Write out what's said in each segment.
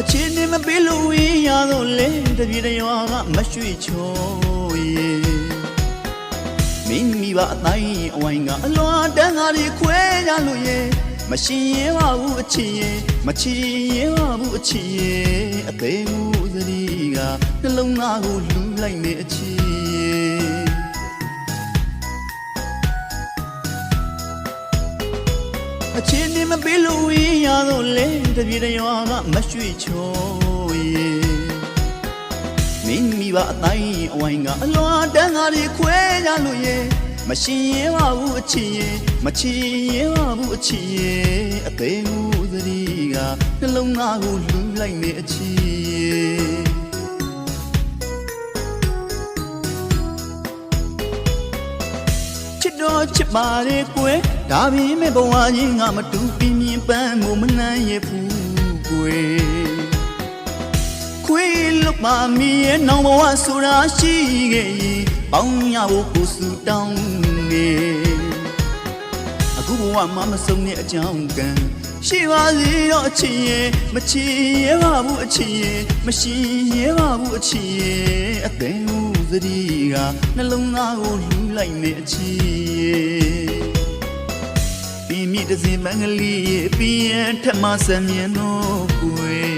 အချင်းနေမပေးလို့ဝင်းရတော့လေတပြေတရွာကမရွှေချောရေမင်းမိဘအတိုင်းအဝိုင်းကအလွန်တန်းကားတွေခွဲကြလို့ရေမရှင်ရဲပါဘူးအချစ်ရေမချစ်ရဲပါဘူးအချစ်ရေအသေးမှုသတိကနှလုံးသားကိုလူလိုက်နေအချစ် အချင်းနေမပေးလို့ဝင်းရတော့လေတပြေတရွာကမရွှေချောရေမင်းမိဘအတိုင်းအဝိုင်းကအလွန်တန်းကားတွေခွဲကြလို့ရေမရှင်ရဲပါဘူးအချစ်ရေမချစ်ရဲပါဘူးအချစ်ရေအသေးမှုသတိကနှလုံးသားကိုလူလိုက်နေအချစ်ရေ တော်ချစ်ပါလေကွယ်ဒါပေမဲ့ဘဝကြီးငါမတူပြင်းပြင်းပန်းကိုမနှမ်းရဘူးကွယ်ခွေးလွတ်ပါမီရဲ့နောင်ဘဝဆိုတာရှိခဲ့ရင်ပေါင်းရဖို့ကိုစုတောင်းနေအခုဘဝမှာမဆုံးတဲ့အကြောင်းကံရှိပါစေတော့အချစ်ရဲ့မချစ်ရဲပါဘူးအချစ်ရဲ့မရှိရဲပါဘူးအချစ်ရဲ့အသေးဦး သတိကနှလုံးသားကိုလူလိုက်နေအချစ်ရဲ့ပြင်းမြစ်တစ်စင်မင်္ဂလီရဲ့ပြင်းထက်မဆမြင်တော့ကွယ်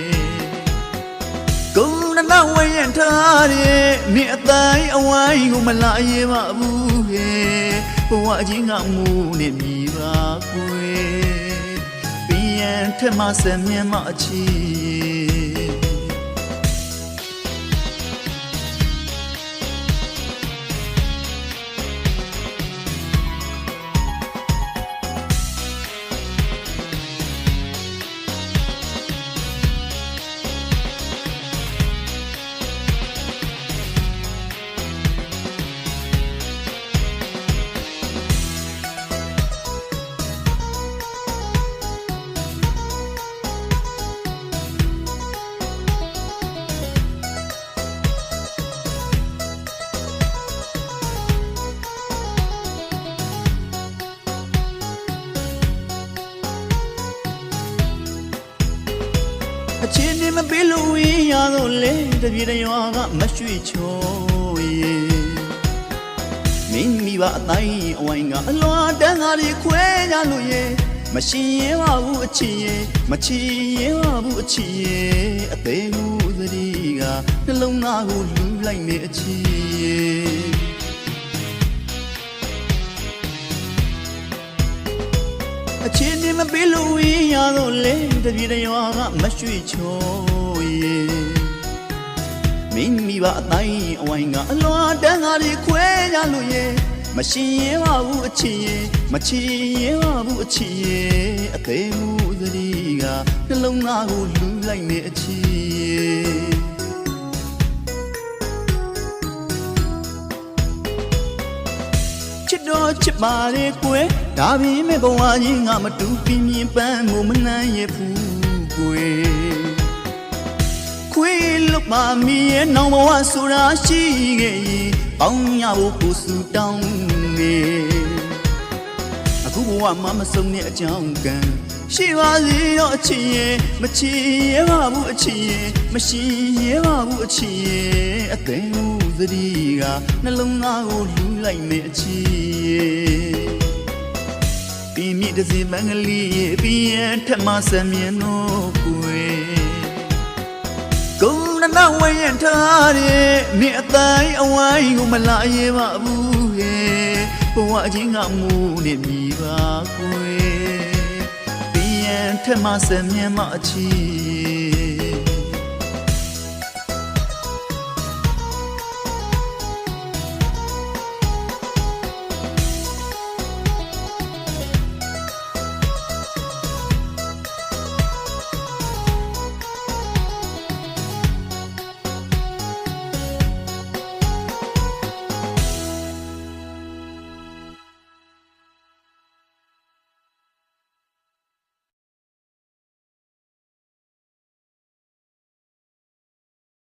ကုန်းနနဝရန်ထားတဲ့နေအတိုင်းအဝိုင်းကိုမလာရဲပါဘူးဟဲ့ဘဝကြီးငါမူနေမြည်ပါကွယ်ပြင်းထက်မဆမြင်မအချီ အချင်းနေမပေးလို့ဝင်းရတော့လေတပြေတရွာကမရွှေချောရေမင်းမိဘအတိုင်းအဝိုင်းကအလွန်တန်းကားတွေခွဲကြလို့ရေမရှင်ရဲပါဘူးအချစ်ရေမချစ်ရဲပါဘူးအချစ်ရေအသေးမှုသတိကနှလုံးသားကိုလူလိုက်နေအချစ်ရေအချင်း မပေးလို့ဝင်းရတော့လေတပြေတရွာကမရွှေချောရေမင်းမိဘအတိုင်းအဝိုင်းကအလွန်တန်းကားတွေခွဲကြလို့ရေမရှင်ရဲပါဘူးအချစ်ရေမချစ်ရဲပါဘူးအချစ်ရေအသေးမှုသတိကနှလုံးသားကိုလူလိုက်နေအချစ်ရေ စ်တော်ချစ်ပါလေကွယ်ဒါပေမဲ့ဘဝကြီးငါမတူပြင်းပြင်းပန်းကိုမနှမ်းရဘူးကွယ်ခွေးလွတ်ပါမီရဲ့နောင်ဘဝဆိုတာရှိခဲ့ရင်ပေါင်းရဖို့ကိုစုတောင်းနေအခုဘဝမှာမဆုံးတဲ့အကြောင်းကံရှိပါစေတော့အချစ်ရဲ့မချစ်ရဲပါဘူးအချစ်ရဲ့မရှိရဲပါဘူးအချစ်ရဲ့အသေးဦး သတိကနှလုံးသားကိုလူလိုက်နေအချစ်ရဲ့ပြင်းမြစ်တစ်စင်မင်္ဂလီရဲ့ပြင်းထက်မဆမြင်တော့ကွယ်ကုန်းနနဝရန်ထားတဲ့နေအတိုင်းအဝိုင်းကိုမလာရဲပါဘူးဟဲ့ဘဝချင်းကမူနေမြည်ပါကွယ်ပြင်းထက်မဆမြင်မအချီ